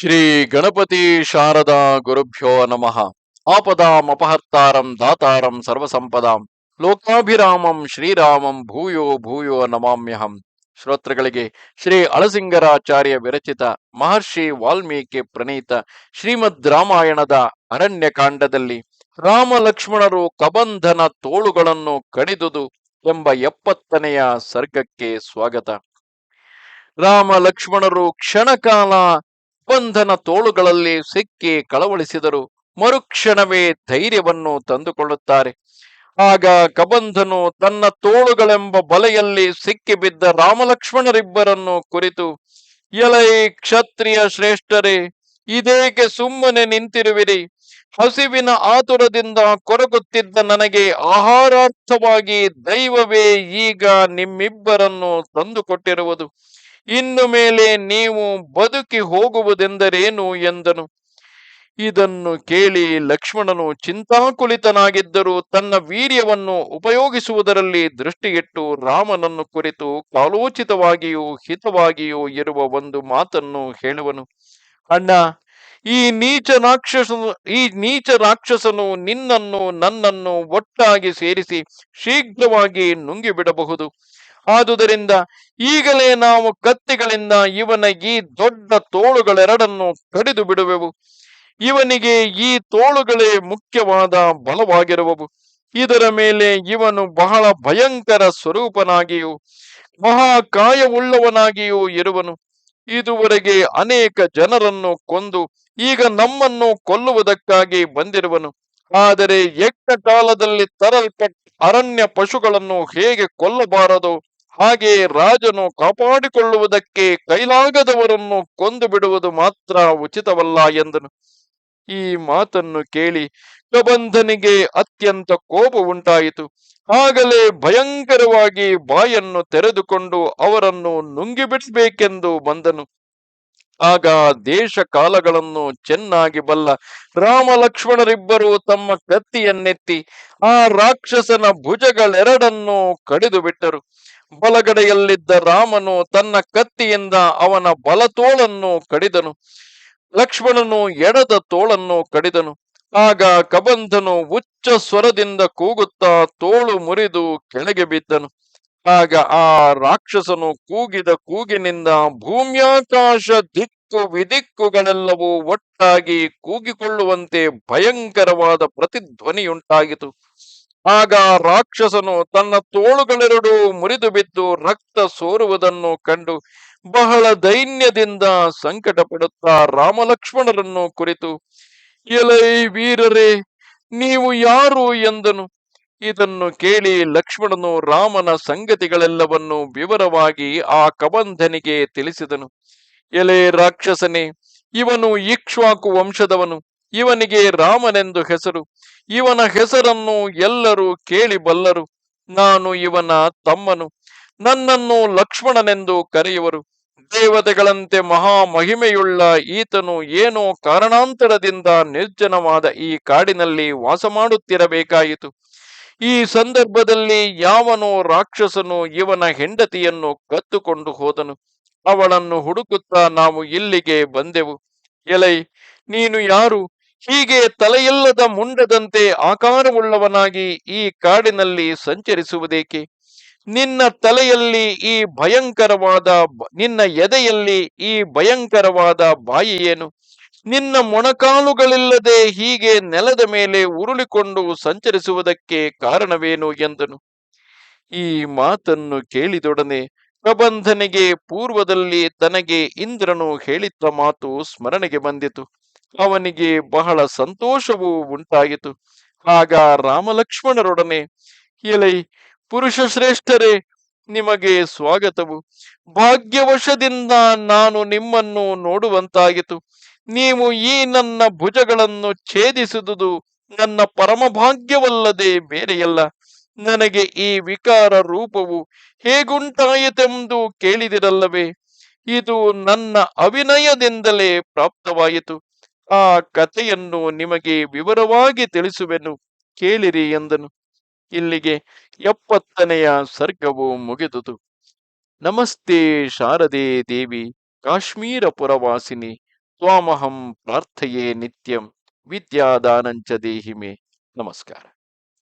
ಶ್ರೀ ಗಣಪತಿ ಶಾರದಾ ಗುರುಭ್ಯೋ ನಮಃ. ಆಪದಾಂ ಅಪಹರ್ತಾರಂ ದಾತಾರಂ ಸರ್ವಸಂಪದಾಂ. ಲೋಕಾಭಿರಾಮಂ ಶ್ರೀರಾಮಂ ಭೂಯೋ ಭೂಯೋ ನಮಾಮ್ಯಹಂ. ಶ್ರೋತೃಗಳಿಗೆ ಶ್ರೀ ಅಳಸಿಂಗರಾಚಾರ್ಯ ವಿರಚಿತ ಮಹರ್ಷಿ ವಾಲ್ಮೀಕಿ ಪ್ರಣೀತ ಶ್ರೀಮದ್ ರಾಮಾಯಣದ ಅರಣ್ಯಕಾಂಡದಲ್ಲಿ ರಾಮ ಲಕ್ಷ್ಮಣರು ಕಬಂಧನ ತೋಳುಗಳನ್ನು ಕಡಿದುದು ಎಂಬ ಎಪ್ಪತ್ತನೆಯ ಸರ್ಗಕ್ಕೆ ಸ್ವಾಗತ. ರಾಮ ಲಕ್ಷ್ಮಣರು ಕ್ಷಣಕಾಲ ಬಂಧನ ತೋಳುಗಳಲ್ಲಿ ಸಿಕ್ಕಿ ಕಳವಳಿಸಿದರು. ಮರುಕ್ಷಣವೇ ಧೈರ್ಯವನ್ನು ತಂದುಕೊಳ್ಳುತ್ತಾರೆ. ಆಗ ಕಬಂಧನು ತನ್ನ ತೋಳುಗಳೆಂಬ ಬಲೆಯಲ್ಲಿ ಸಿಕ್ಕಿಬಿದ್ದ ರಾಮಲಕ್ಷ್ಮಣರಿಬ್ಬರನ್ನು ಕುರಿತು, ಎಲೈ ಕ್ಷತ್ರಿಯ ಶ್ರೇಷ್ಠರೇ, ಇದೇಕೆ ಸುಮ್ಮನೆ ನಿಂತಿರುವಿರಿ? ಹಸಿವಿನ ಆತುರದಿಂದ ಕೊರಗುತ್ತಿದ್ದ ನನಗೆ ಆಹಾರಾರ್ಥವಾಗಿ ದೈವವೇ ಈಗ ನಿಮ್ಮಿಬ್ಬರನ್ನು ತಂದುಕೊಟ್ಟಿರುವುದು. ಇನ್ನು ಮೇಲೆ ನೀವು ಬದುಕಿ ಹೋಗುವುದೆಂದರೇನು ಎಂದನು. ಇದನ್ನು ಕೇಳಿ ಲಕ್ಷ್ಮಣನು ಚಿಂತಾಕುಲಿತನಾಗಿದ್ದರೂ ತನ್ನ ವೀರ್ಯವನ್ನು ಉಪಯೋಗಿಸುವುದರಲ್ಲಿ ದೃಷ್ಟಿಯಿಟ್ಟು ರಾಮನನ್ನು ಕುರಿತು ಕಾಲೋಚಿತವಾಗಿಯೂ ಹಿತವಾಗಿಯೂ ಇರುವ ಒಂದು ಮಾತನ್ನು ಹೇಳುವನು. ಅಣ್ಣ, ಈ ನೀಚ ರಾಕ್ಷಸನು ಈ ನೀಚ ರಾಕ್ಷಸನು ನಿನ್ನನ್ನು ನನ್ನನ್ನು ಒಟ್ಟಾಗಿ ಸೇರಿಸಿ ಶೀಘ್ರವಾಗಿ ನುಂಗಿಬಿಡಬಹುದು. ಆದುದರಿಂದ ಈಗಲೇ ನಾವು ಕತ್ತಿಗಳಿಂದ ಇವನ ಈ ದೊಡ್ಡ ತೋಳುಗಳೆರಡನ್ನು ಕಡಿದು ಬಿಡುವೆವು. ಇವನಿಗೆ ಈ ತೋಳುಗಳೇ ಮುಖ್ಯವಾದ ಬಲವಾಗಿರುವವು. ಇದರ ಮೇಲೆ ಇವನು ಬಹಳ ಭಯಂಕರ ಸ್ವರೂಪನಾಗಿಯೂ ಮಹಾಕಾಯವುಳ್ಳವನಾಗಿಯೂ ಇರುವನು. ಇದುವರೆಗೆ ಅನೇಕ ಜನರನ್ನು ಕೊಂದು ಈಗ ನಮ್ಮನ್ನು ಕೊಲ್ಲುವುದಕ್ಕಾಗಿ ಬಂದಿರುವನು. ಆದರೆ ಯಜ್ಞ ಕಾಲದಲ್ಲಿ ತರಲ್ಪಟ್ಟ ಅರಣ್ಯ ಪಶುಗಳನ್ನು ಹೇಗೆ ಕೊಲ್ಲಬಾರದೋ? ಹಾಗೆ ರಾಜನು ಕಾಪಾಡಿಕೊಳ್ಳುವುದಕ್ಕೆ ಕೈಲಾಗದವರನ್ನು ಕೊಂದು ಬಿಡುವುದು ಮಾತ್ರ ಉಚಿತವಲ್ಲ ಎಂದನು. ಈ ಮಾತನ್ನು ಕೇಳಿ ಕಬಂಧನಿಗೆ ಅತ್ಯಂತ ಕೋಪ ಉಂಟಾಯಿತು. ಆಗಲೇ ಭಯಂಕರವಾಗಿ ಬಾಯನ್ನು ತೆರೆದುಕೊಂಡು ಅವರನ್ನು ನುಂಗಿಬಿಡಬೇಕೆಂದು ಬಂದನು. ಆಗ ದೇಶ ಕಾಲಗಳನ್ನು ಚೆನ್ನಾಗಿ ಬಲ್ಲ ರಾಮ ಲಕ್ಷ್ಮಣರಿಬ್ಬರು ತಮ್ಮ ಕತ್ತಿಯನ್ನೆತ್ತಿ ಆ ರಾಕ್ಷಸನ ಭುಜಗಳೆರಡನ್ನು ಕಡಿದು ಬಿಟ್ಟರು ಬಲಗಡೆಯಲ್ಲಿದ್ದ ರಾಮನು ತನ್ನ ಕತ್ತಿಯಿಂದ ಅವನ ಬಲತೋಳನ್ನು ಕಡಿದನು. ಲಕ್ಷ್ಮಣನು ಎಡದ ತೋಳನ್ನು ಕಡಿದನು. ಆಗ ಕಬಂಧನು ಉಚ್ಚ ಸ್ವರದಿಂದ ಕೂಗುತ್ತಾ ತೋಳು ಮುರಿದು ಕೆಳಗೆ ಬಿದ್ದನು. ಆಗ ಆ ರಾಕ್ಷಸನು ಕೂಗಿದ ಕೂಗಿನಿಂದ ಭೂಮ್ಯಾಕಾಶ ದಿಕ್ಕು ವಿದಿಕ್ಕುಗಳೆಲ್ಲವೂ ಒಟ್ಟಾಗಿ ಕೂಗಿಕೊಳ್ಳುವಂತೆ ಭಯಂಕರವಾದ ಪ್ರತಿಧ್ವನಿಯುಂಟಾಗಿತು. ಆಗ ರಾಕ್ಷಸನು ತನ್ನ ತೋಳುಗಳೆರಡು ಮುರಿದು ಬಿದ್ದು ರಕ್ತ ಸೋರುವುದನ್ನು ಕಂಡು ಬಹಳ ದೈನ್ಯದಿಂದ ಸಂಕಟ ಪಡುತ್ತಾ ರಾಮಲಕ್ಷ್ಮಣರನ್ನು ಕುರಿತು, ಎಲೈ ವೀರರೇ, ನೀವು ಯಾರು? ಎಂದನು. ಇದನ್ನು ಕೇಳಿ ಲಕ್ಷ್ಮಣನು ರಾಮನ ಸಂಗತಿಗಳೆಲ್ಲವನ್ನು ವಿವರವಾಗಿ ಆ ಕಬಂಧನಿಗೆ ತಿಳಿಸಿದನು. ಎಲೆ ರಾಕ್ಷಸನೇ, ಇವನು ಇಕ್ಷ್ವಾಕು ವಂಶದವನು. ಇವನಿಗೆ ರಾಮನೆಂದು ಹೆಸರು. ಇವನ ಹೆಸರನ್ನು ಎಲ್ಲರೂ ಕೇಳಿ ಬಲ್ಲರು. ನಾನು ಇವನ ತಮ್ಮನು. ನನ್ನನ್ನು ಲಕ್ಷ್ಮಣನೆಂದು ಕರೆಯುವರು. ದೇವತೆಗಳಂತೆ ಮಹಾ ಮಹಿಮೆಯುಳ್ಳ ಈತನು ಏನೋ ಕಾರಣಾಂತರದಿಂದ ನಿರ್ಜನವಾದ ಈ ಕಾಡಿನಲ್ಲಿ ವಾಸ ಮಾಡುತ್ತಿರಬೇಕಾಯಿತು ಈ ಸಂದರ್ಭದಲ್ಲಿ ಯಾವನೋ ರಾಕ್ಷಸನು ಇವನ ಹೆಂಡತಿಯನ್ನು ಕತ್ತುಕೊಂಡು ಹೋದನು. ಅವಳನ್ನು ಹುಡುಕುತ್ತಾ ನಾವು ಇಲ್ಲಿಗೆ ಬಂದೆವು. ಎಲೈ, ನೀನು ಯಾರು? ಹೀಗೆ ತಲೆಯಿಲ್ಲದ ಮುಂಡದಂತೆ ಆಕಾರವುಳ್ಳವನಾಗಿ ಈ ಕಾಡಿನಲ್ಲಿ ಸಂಚರಿಸುವುದೇಕೆ? ನಿನ್ನ ತಲೆಯಲ್ಲಿ ಈ ಭಯಂಕರವಾದ ನಿನ್ನ ಎದೆಯಲ್ಲಿ ಈ ಭಯಂಕರವಾದ ಬಾಯಿ ಏನು? ನಿನ್ನ ಮೊಣಕಾಲುಗಳಿಲ್ಲದೆ ಹೀಗೆ ನೆಲದ ಮೇಲೆ ಉರುಳಿಕೊಂಡು ಸಂಚರಿಸುವುದಕ್ಕೆ ಕಾರಣವೇನು ಎಂದನು? ಈ ಮಾತನ್ನು ಕೇಳಿದೊಡನೆ ಪ್ರಬಂಧನಿಗೆ ಪೂರ್ವದಲ್ಲಿ ತನಗೆ ಇಂದ್ರನು ಹೇಳಿದ್ದ ಮಾತು ಸ್ಮರಣೆಗೆ ಬಂದಿತು. ಅವನಿಗೆ ಬಹಳ ಸಂತೋಷವೂ ಉಂಟಾಯಿತು. ಆಗ ರಾಮಲಕ್ಷ್ಮಣರೊಡನೆ ಎಲೈ ಪುರುಷ ಶ್ರೇಷ್ಠರೇ, ನಿಮಗೆ ಸ್ವಾಗತವು. ಭಾಗ್ಯವಶದಿಂದ ನಾನು ನಿಮ್ಮನ್ನು ನೋಡುವಂತಾಗಿತು ನೀವು ಈ ನನ್ನ ಭುಜಗಳನ್ನು ಛೇದಿಸಿದುದು ನನ್ನ ಪರಮ ಭಾಗ್ಯವಲ್ಲದೆ ಬೇರೆಯಲ್ಲ. ನನಗೆ ಈ ವಿಕಾರ ರೂಪವು ಹೇಗುಂಟಾಯಿತೆಂದು ಕೇಳಿದಿರಲ್ಲವೇ. ಇದು ನನ್ನ ಅವಿನಯದಿಂದಲೇ ಪ್ರಾಪ್ತವಾಯಿತು. ಆ ಕಥೆಯನ್ನು ನಿಮಗೆ ವಿವರವಾಗಿ ತಿಳಿಸುವೆನು, ಕೇಳಿರಿ ಎಂದನು. ಇಲ್ಲಿಗೆ ಎಪ್ಪತ್ತನೆಯ ಸರ್ಗವು ಮುಗಿದುದು. ನಮಸ್ತೆ ಶಾರದೆ ದೇವಿ, ಕಾಶ್ಮೀರ ಪುರವಾಸಿನಿ, ತ್ವಾಮಹಂ ಪ್ರಾರ್ಥೆಯೇ ನಿತ್ಯಂ, ವಿದ್ಯಾದಾನಂಚ ದೇಹಿಮೆ. ನಮಸ್ಕಾರ.